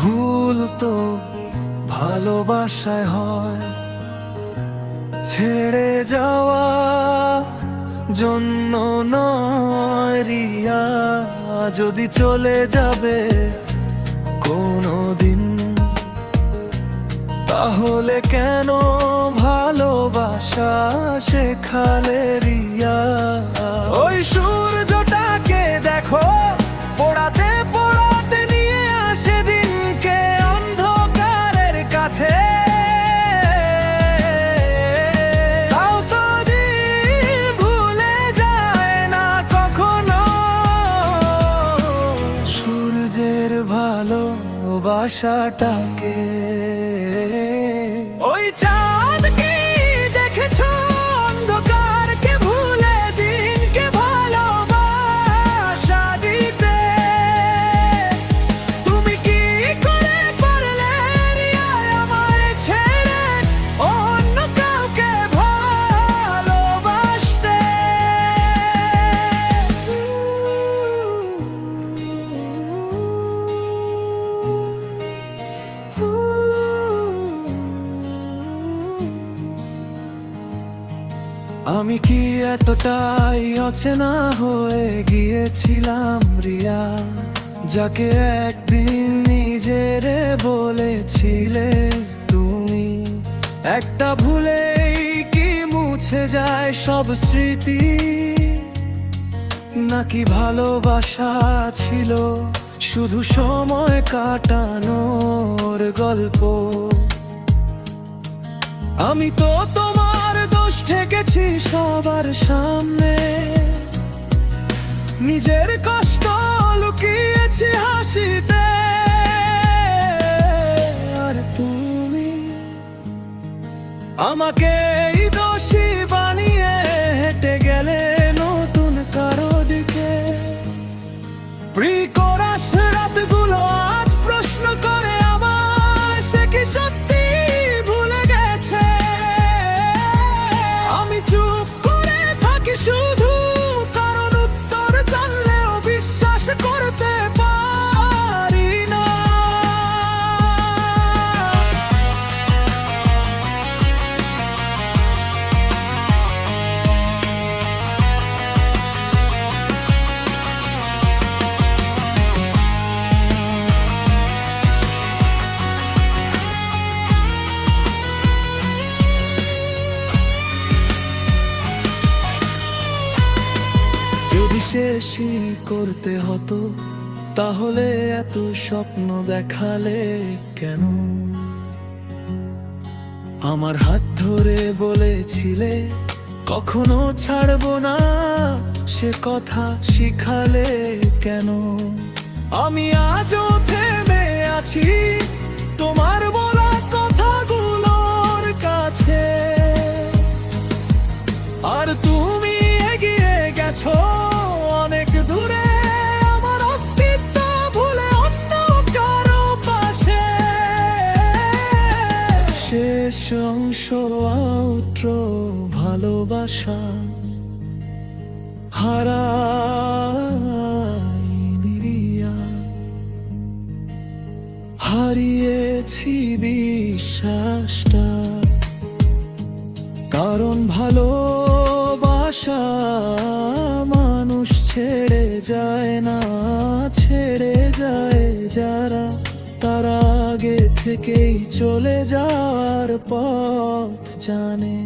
ভুল তো ভালোবাসায় হয়। ছেড়ে যাওয়া জন্য নয় রিয়া, যদি চলে যাবে কোনো দিন তাহলে কেন ভালোবাসা শেখালে রিয়া? ভালোবাসাটাকে আমি কি এতটাই অচেনা হয়ে গিয়েছিলাম রিয়া? যাকে একদিন নিজেরে বলেছিলে তুমি। একটা ভুলেই কি মুছে যায় সব স্মৃতি? নাকি ভালোবাসা ছিল শুধু সময় কাটানোর গল্প? আমি তো তোমার দোষ ঠেকেছি সবার সামনে। নিজের কষ্ট লুকিয়েছি হাসিতে। আর তুমি আমাকে শেষই করতে হতো। তাহলে এত স্বপ্ন দেখালে কেন? আমার হাত ধরে বলেছিলে, কখনো ছাড়বো না। সে কথা শিখালে কেন? আমি আজও থেমে আছি, তোমার অংশ আউট্র ভালোবাসা হারা রিয়া হারিয়েছি বিশ্বাসটা, কারণ ভালোবাসা মানুষ ছেড়ে যায় না, ছেড়ে যায় যারা থেকেই চলে যাওয়ার পথ জানে।